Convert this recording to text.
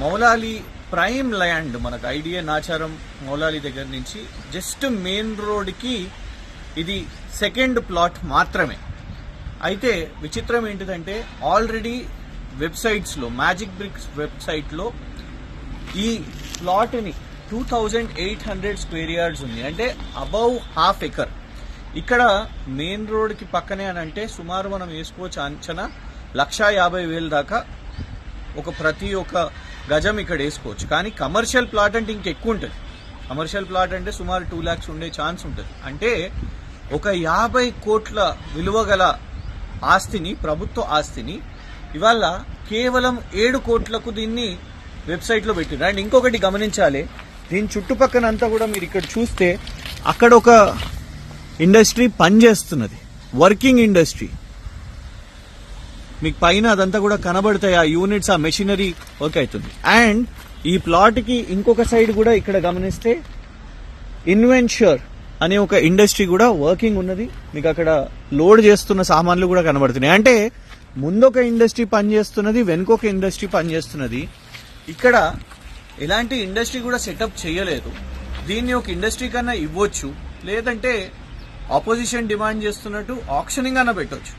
Moula Ali prime land మనకు idea Nacharam Moulali దగ్గర నుంచి జస్ట్ మెయిన్ రోడ్కి ఇది సెకండ్ ప్లాట్ మాత్రమే. అయితే విచిత్రం ఏంటిదంటే ఆల్రెడీ వెబ్సైట్స్లో మ్యాజిక్ బ్రిక్స్ వెబ్సైట్లో ఈ ప్లాట్ని two thousand eight hundred square yards ఉంది. అంటే అబౌవ్ హాఫ్ ఎకర్. ఇక్కడ మెయిన్ రోడ్కి పక్కనే అని అంటే సుమారు మనం వేసుకోవచ్చు అంచనా లక్షా యాభై వేల దాకా ఒక ప్రతి ఒక్క గజం ఇక్కడ వేసుకోవచ్చు. కానీ కమర్షియల్ ప్లాట్ అంటే ఇంకెక్కువ ఉంటుంది. కమర్షియల్ ప్లాట్ అంటే సుమారు టూ ల్యాక్స్ ఉండే ఛాన్స్ ఉంటుంది. అంటే ఒక యాభై కోట్ల విలువ గల ఆస్తిని ప్రభుత్వ ఆస్తిని ఇవాళ కేవలం ఏడు కోట్లకు దీన్ని వెబ్సైట్లో పెట్టిండ్రు అండ్ ఇంకొకటి గమనించాలి. దీని చుట్టుపక్కనంతా కూడా మీరు ఇక్కడ చూస్తే అక్కడ ఒక ఇండస్ట్రీ పనిచేస్తున్నది. వర్కింగ్ ఇండస్ట్రీ మీకు పైన అదంతా కూడా కనబడతాయి. ఆ యూనిట్స్ ఆ మెషినరీ వర్క్ అవుతుంది. అండ్ ఈ ప్లాట్కి ఇంకొక సైడ్ కూడా ఇక్కడ గమనిస్తే ఇన్వెన్షర్ అనే ఒక ఇండస్ట్రీ కూడా వర్కింగ్ ఉన్నది. మీకు అక్కడ లోడ్ చేస్తున్న సామాన్లు కూడా కనబడుతున్నాయి. అంటే ముందొక ఇండస్ట్రీ పనిచేస్తున్నది వెనుకొక ఇండస్ట్రీ పనిచేస్తున్నది. ఇక్కడ ఎలాంటి ఇండస్ట్రీ కూడా సెటప్ చేయలేదు. దీన్ని ఒక ఇండస్ట్రీ కన్నా ఇవ్వచ్చు. లేదంటే ఆపోజిషన్ డిమాండ్ చేస్తున్నట్టు ఆప్షనింగ్ అన్న పెట్టవచ్చు